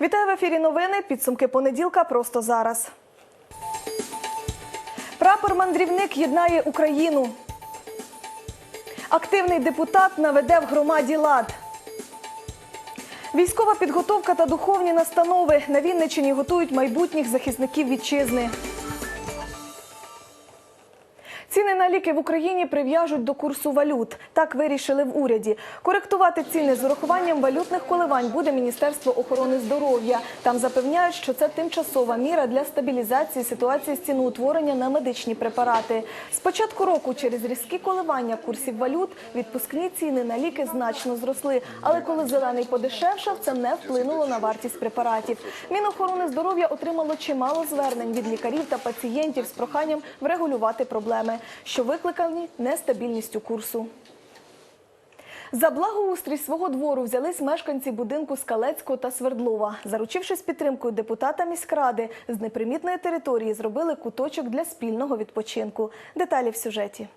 Вітаю в ефірі новини. Підсумки понеділка просто зараз. Прапор мандрівник єднає Україну. Активний депутат наведе в громаді лад. Військова підготовка та духовні настанови на Вінниччині готують майбутніх захисників вітчизни. Ціни на ліки в Україні прив'яжуть до курсу валют. Так вирішили в уряді. Коректувати ціни з урахуванням валютних коливань буде Міністерство охорони здоров'я. Там запевняють, що це тимчасова міра для стабілізації ситуації з ціноутворення на медичні препарати. З початку року через різкі коливання курсів валют відпускні ціни на ліки значно зросли. Але коли зелений подешевшав, це не вплинуло на вартість препаратів. Мінохорони здоров'я отримало чимало звернень від лікарів та пацієнтів з проханням врегулювати проблеми, що викликані нестабільністю курсу. За благоустрій свого двору взялись мешканці будинку Скалецького та Свердлова. Заручившись підтримкою депутата міськради, з непримітної території зробили куточок для спільного відпочинку. Деталі в сюжеті.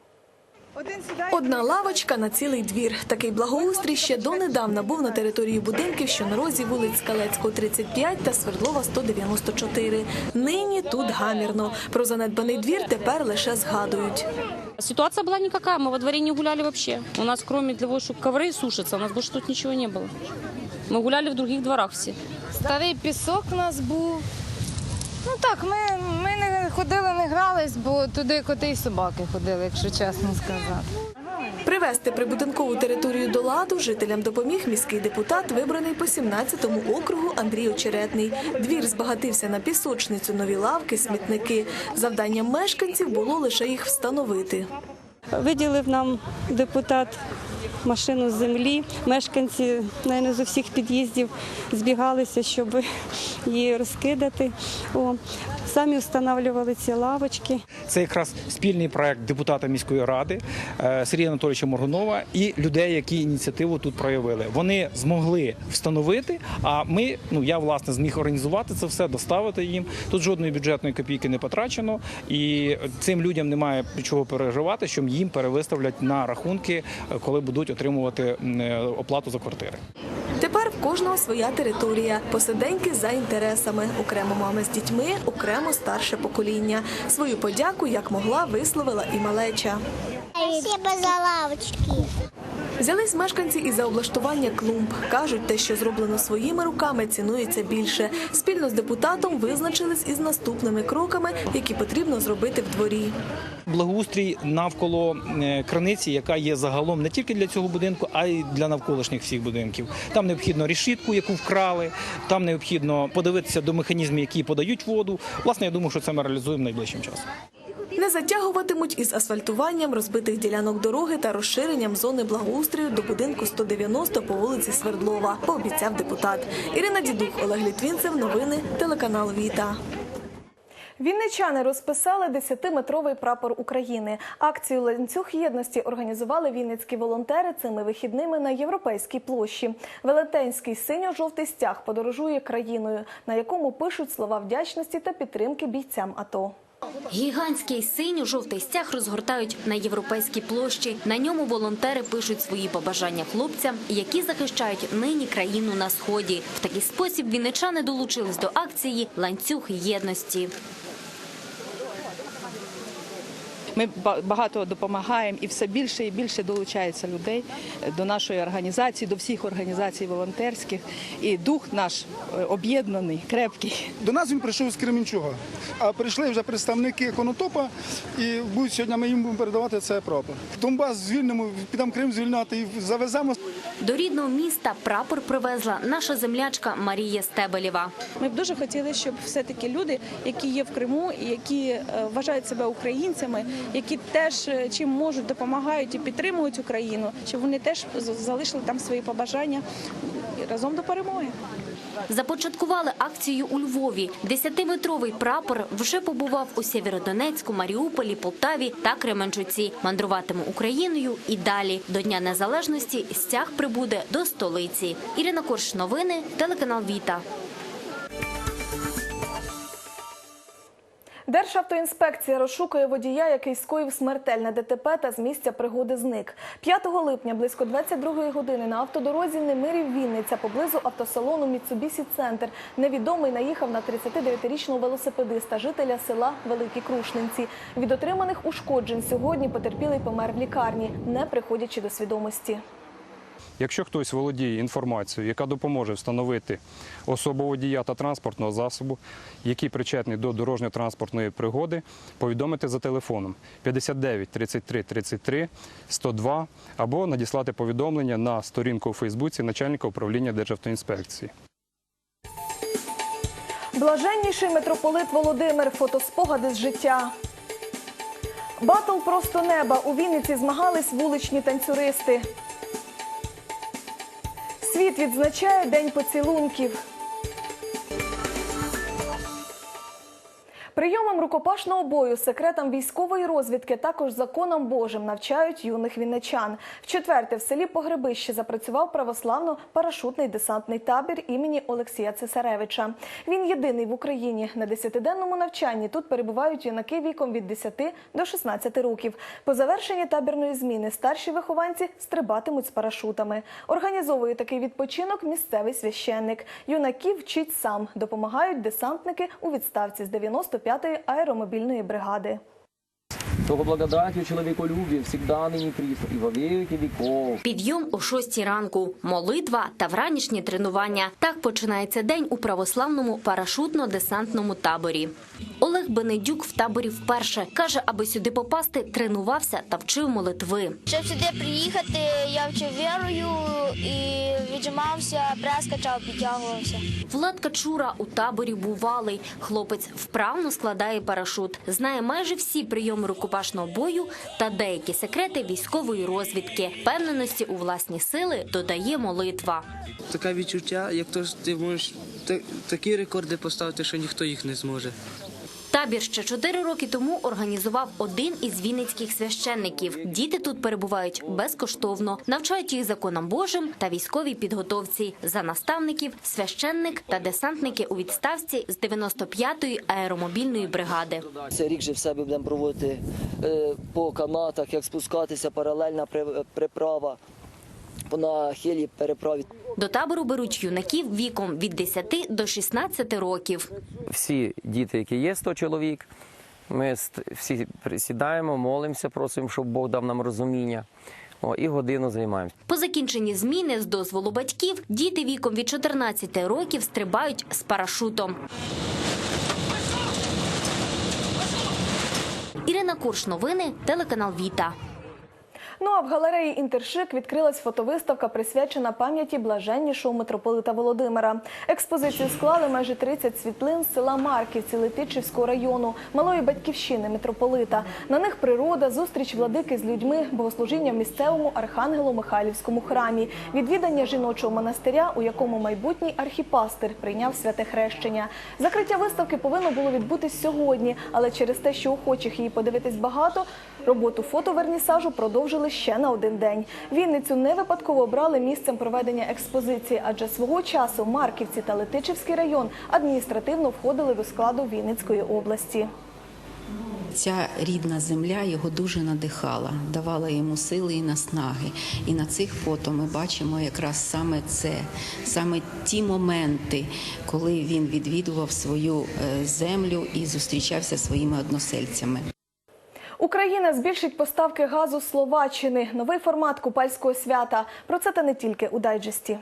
Одна лавочка на цілий двір. Такий благоустрій ще донедавна був на території будинків, що на розі вулиць Скалецького 35 та Свердлова 194. Нині тут гамірно. Про занедбаний двір тепер лише згадують. Ситуация была никакая, мы во дворе не гуляли вообще. У нас кроме того, что ковры сушатся, у нас больше тут ничего не было. Мы гуляли в других дворах все. Старий пісок у нас був. Ну так, ми, ми не ходили, не грались, бо туди коти і собаки ходили, якщо чесно сказати. Привести прибудинкову територію до ладу жителям допоміг міський депутат, вибраний по 17-му округу Андрій Очеретний. Двір збагатився на пісочницю, нові лавки, смітники. Завданням мешканців було лише їх встановити. Виділив нам депутат машину з землі. Мешканці навіть, з усіх під'їздів збігалися, щоб її розкидати. О, самі встановлювали ці лавочки. Це якраз спільний проект депутата міської ради е, Сергія Анатолійовича Моргунова і людей, які ініціативу тут проявили. Вони змогли встановити. А ми, ну я власне зміг організувати це все, доставити їм. Тут жодної бюджетної копійки не потрачено, і цим людям немає чого переживати, що їм перевиставлять на рахунки, е, коли будуть отримувати е, оплату за квартири. Тепер в кожного своя територія, посиденьки за інтересами. Окремо мами з дітьми, окремо старше покоління. Свою подяку як могла висловила і малеча. Спасибо за лавочки. Взялись мешканці і за облаштування клумб. Кажуть, те, що зроблено своїми руками, цінується більше. Спільно з депутатом визначились із наступними кроками, які потрібно зробити в дворі. Благоустрій навколо е, криниці, яка є загалом не тільки для цього будинку, а й для навколишніх всіх будинків. Там необхідно рішітку, яку вкрали. Там необхідно подивитися до механізмів, які подають воду. Власне, я думаю, що це ми реалізуємо найближчим часом. Не затягуватимуть із асфальтуванням розбитих ділянок дороги та розширенням зони благоустрою до будинку 190 по вулиці Свердлова, пообіцяв депутат. Ірина Дідух, Олег Літвінцев. Новини телеканал Віта. Вінничани розписали 10-метровий прапор України. Акцію ланцюг єдності організували вінницькі волонтери цими вихідними на європейській площі. Велетенський синьо-жовтий стяг подорожує країною, на якому пишуть слова вдячності та підтримки бійцям АТО. Гігантський синьо-жовтий стяг розгортають на європейській площі. На ньому волонтери пишуть свої побажання хлопцям, які захищають нині країну на сході. В такий спосіб вінничани долучились до акції ланцюг єдності. Ми ба- багато допомагаємо і все більше і більше долучається людей до нашої організації, до всіх організацій волонтерських. І дух наш е, об'єднаний, крепкий. До нас він прийшов з Кременчуга, а прийшли вже представники Конотопа, і будуть сьогодні ми їм будемо передавати це прапор. Донбас звільнимо, підемо Крим звільняти і завеземо. До рідного міста прапор привезла наша землячка Марія Стебелєва. Ми б дуже хотіли, щоб все-таки люди, які є в Криму і які е, вважають себе українцями, які теж е, чим можуть допомагають і підтримують Україну, щоб вони теж залишили там свої побажання разом до перемоги. Започаткували акцію у Львові. Десятиметровий прапор вже побував у Сєвєродонецьку, Маріуполі, Полтаві та Кременчуці. Мандруватиме Україною і далі. До Дня Незалежності стяг прибуде до столиці. Ірина Корш, новини, телеканал Віта. Державтоінспекція розшукує водія, який скоїв смертельне ДТП та з місця пригоди зник. 5 липня близько 22 години на автодорозі Немирів Вінниця поблизу автосалону Міцубісі Центр невідомий наїхав на 39-річного велосипедиста, жителя села Великі Крушненці. Від отриманих ушкоджень сьогодні потерпілий помер в лікарні, не приходячи до свідомості. Якщо хтось володіє інформацією, яка допоможе встановити особу водія та транспортного засобу, який причетний до дорожньо-транспортної пригоди, повідомити за телефоном 59 33 33 102 або надіслати повідомлення на сторінку у Фейсбуці начальника управління Державтоінспекції. Блаженніший митрополит Володимир. Фотоспогади з життя. Батл просто неба. У Вінниці змагались вуличні танцюристи. Світ відзначає День поцілунків. Прийомам рукопашного бою, секретам військової розвідки, також законам Божим навчають юних вінничан. В четверте в селі Погребище запрацював православно-парашутний десантний табір імені Олексія Цесаревича. Він єдиний в Україні. На десятиденному навчанні тут перебувають юнаки віком від 10 до 16 років. По завершенні табірної зміни старші вихованці стрибатимуть з парашутами. Організовує такий відпочинок місцевий священник. Юнаків вчить сам. Допомагають десантники у відставці з 95-ї аеромобільної бригади. Того благодатью человеколюбие всегда ныне присно и во веки веков. Підйом о 6 ранку, молитва та вранішнє тренування. Так починається день у православному парашутно-десантному таборі. Олег Бенедюк в таборі вперше каже, аби сюди попасти, тренувався та вчив молитви. Щоб сюди приїхати, я вчив вірою і віджимався, прес качав, підтягувався. Влад Качура у таборі бувалий. Хлопець вправно складає парашут, знає майже всі прийоми рукопашного бою та деякі секрети військової розвідки. Впевненості у власні сили додає молитва. Таке відчуття, як то ти можеш та- такі рекорди поставити, що ніхто їх не зможе. Табір ще чотири роки тому організував один із вінницьких священників. Діти тут перебувають безкоштовно, навчають їх законам Божим та військовій підготовці. За наставників священник та десантники у відставці з 95-ї аеромобільної бригади. Цей рік же в себе будемо проводити е, по канатах, як спускатися, паралельна при- приправа на хилі переправі. До табору беруть юнаків віком від 10 до 16 років. всі діти, які є 100 чоловік, ми всі присідаємо, молимося, просимо, щоб Бог дав нам розуміння. О, і годину займаємося. По закінченні зміни з дозволу батьків діти віком від 14 років стрибають з парашутом. Ірина Курш, новини, телеканал Віта. Ну а в галереї Інтершик відкрилась фотовиставка, присвячена пам'яті блаженнішого митрополита Володимира. Експозицію склали майже 30 світлин з села Марківці Летичівського району, малої батьківщини митрополита. На них природа, зустріч владики з людьми, богослужіння в місцевому Архангело-Михайлівському храмі, відвідання жіночого монастиря, у якому майбутній архіпастир прийняв святе хрещення. Закриття виставки повинно було відбутись сьогодні, але через те, що охочих її подивитись багато, роботу фотовернісажу продовжили ще на один день. Вінницю не випадково обрали місцем проведення експозиції, адже свого часу Марківці та Летичівський район адміністративно входили до складу Вінницької області. Ця рідна земля його дуже надихала, давала йому сили і наснаги. І на цих фото ми бачимо якраз саме це, саме ті моменти, коли він відвідував свою е, землю і зустрічався своїми односельцями. Україна збільшить поставки газу Словаччини. Новий формат купальського свята. Про це та не тільки у дайджесті.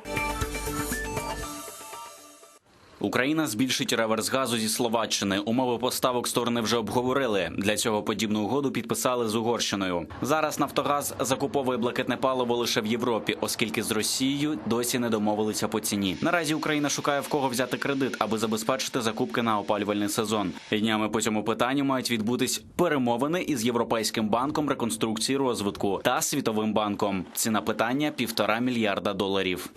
Україна збільшить реверс газу зі Словаччини. Умови поставок сторони вже обговорили. Для цього подібну угоду підписали з Угорщиною. Зараз Нафтогаз закуповує блакитне паливо лише в Європі, оскільки з Росією досі не домовилися по ціні. Наразі Україна шукає в кого взяти кредит, аби забезпечити закупки на опалювальний сезон. І Днями по цьому питанню мають відбутись перемовини із Європейським банком реконструкції розвитку та Світовим банком. Ціна питання півтора мільярда доларів.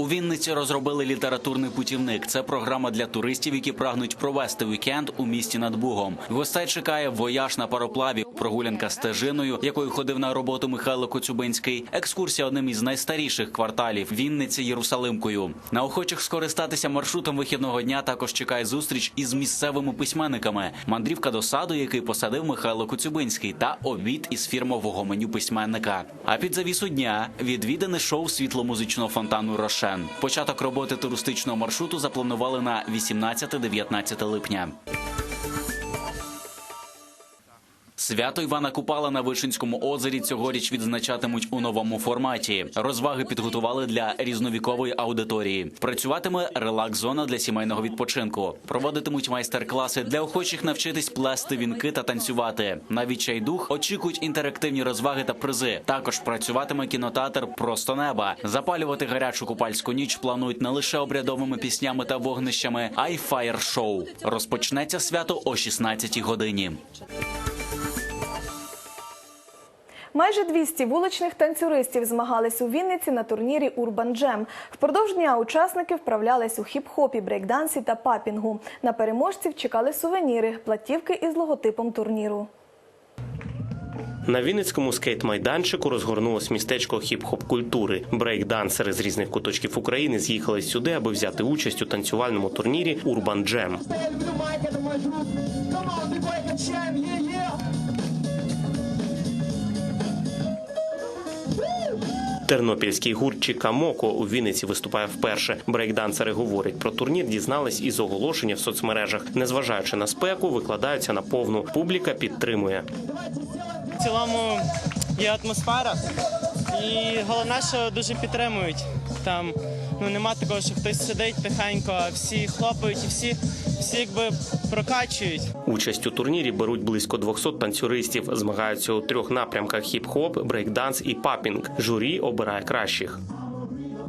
У Вінниці розробили літературний путівник. Це програма для туристів, які прагнуть провести вікенд у місті над Бугом. Гостей чекає вояж на пароплаві, прогулянка стежиною, якою ходив на роботу Михайло Коцюбинський, екскурсія одним із найстаріших кварталів Вінниці Єрусалимкою. На охочих скористатися маршрутом вихідного дня також чекає зустріч із місцевими письменниками, мандрівка до саду, який посадив Михайло Коцюбинський, та обід із фірмового меню письменника. А під завісу дня відвідане шоу світло-музичного фонтану Рошен. Початок роботи туристичного маршруту запланували на 18-19 липня. Свято Івана Купала на Вишинському озері цьогоріч відзначатимуть у новому форматі. Розваги підготували для різновікової аудиторії. Працюватиме релакс-зона для сімейного відпочинку. Проводитимуть майстер-класи для охочих навчитись плести вінки та танцювати. На відчайдух очікують інтерактивні розваги та призи. Також працюватиме кінотеатр Просто неба. Запалювати гарячу купальську ніч планують не лише обрядовими піснями та вогнищами, а й фаєр-шоу. Розпочнеться свято о 16-й годині. Майже 200 вуличних танцюристів змагались у Вінниці на турнірі Урбан Джем. Впродовж дня учасники вправлялись у хіп-хопі, брейкдансі та папінгу. На переможців чекали сувеніри, платівки із логотипом турніру. На Вінницькому скейт-майданчику розгорнулось містечко хіп-хоп культури. Брейк-дансери з різних куточків України з'їхали сюди, аби взяти участь у танцювальному турнірі Урбан Джем. Тернопільський гурт Чікамоко у Вінниці виступає вперше. Брейкдансери говорять про турнір, дізнались із оголошення в соцмережах. Незважаючи на спеку, викладаються на повну. Публіка підтримує. В цілому є атмосфера, і головне, що дуже підтримують. Там ну нема такого, що хтось сидить тихенько, всі хлопають і всі, всі якби прокачують. Участь у турнірі беруть близько 200 танцюристів. Змагаються у трьох напрямках: хіп-хоп, брейкданс і папінг. Журі обирає кращих.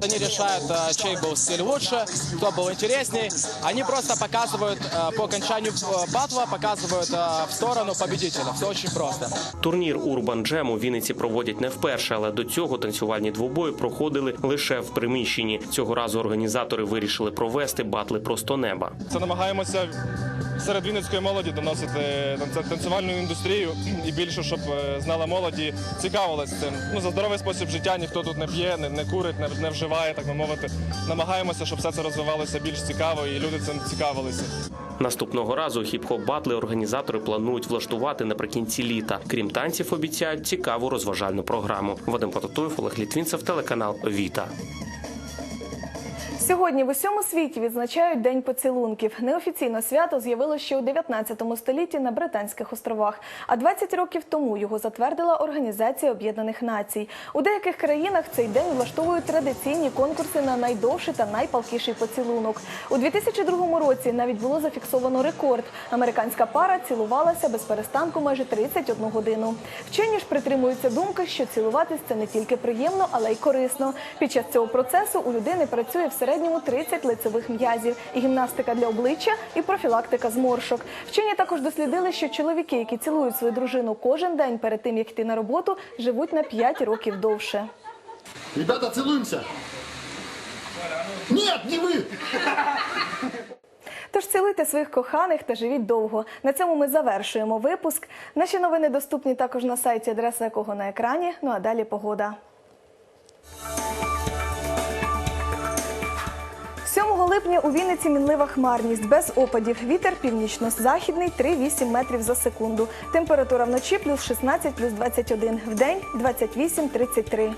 Они решают, э, чей был стиль лучше, кто был интересней. Они просто показывают э, по окончанию э, батла, показывают э, в сторону победителя. Все очень просто. Турнір Урбан Джем у Вінниці проводять не вперше, але до цього танцювальні двобої проходили лише в приміщенні. Цього разу організатори вирішили провести батли просто неба. Це намагаємося серед вінницької молоді доносити танцювальну індустрію і більше, щоб е, знала молодь і цікавилась цим. Ну за здоровий спосіб життя ніхто тут не п'є, не, не курить, не, не вживає, так би мовити. Намагаємося, щоб все це розвивалося більш цікаво і люди цим цікавилися. Наступного разу хіп-хоп батли організатори планують влаштувати наприкінці літа. Крім танців, обіцяють цікаву розважальну програму. Вадим Потатуєв, Олег Літвінцев, телеканал Віта. Сьогодні в усьому світі відзначають День поцілунків. Неофіційно свято з'явилося ще у 19 столітті на Британських островах. А 20 років тому його затвердила Організація Об'єднаних Націй. У деяких країнах цей день влаштовують традиційні конкурси на найдовший та найпалкіший поцілунок. У 2002 році навіть було зафіксовано рекорд. Американська пара цілувалася без перестанку майже 31 годину. Вчені ж притримуються думки, що цілуватись це не тільки приємно, але й корисно. Під час цього процесу у людини працює в середньому 30 лицевих м'язів, і гімнастика для обличчя, і профілактика зморшок. Вчені також дослідили, що чоловіки, які цілують свою дружину кожен день перед тим, як йти на роботу, живуть на 5 років довше. Ребята, целуемся. Нет, не вы! Тож цілуйте своїх коханих та живіть довго. На цьому ми завершуємо випуск. Наші новини доступні також на сайті, адреса якого на екрані. Ну а далі погода. Липня у Вінниці мінлива хмарність без опадів. Вітер північно-західний 3,8 метрів за секунду. Температура вночі плюс 16, плюс 21. Вдень 28-33.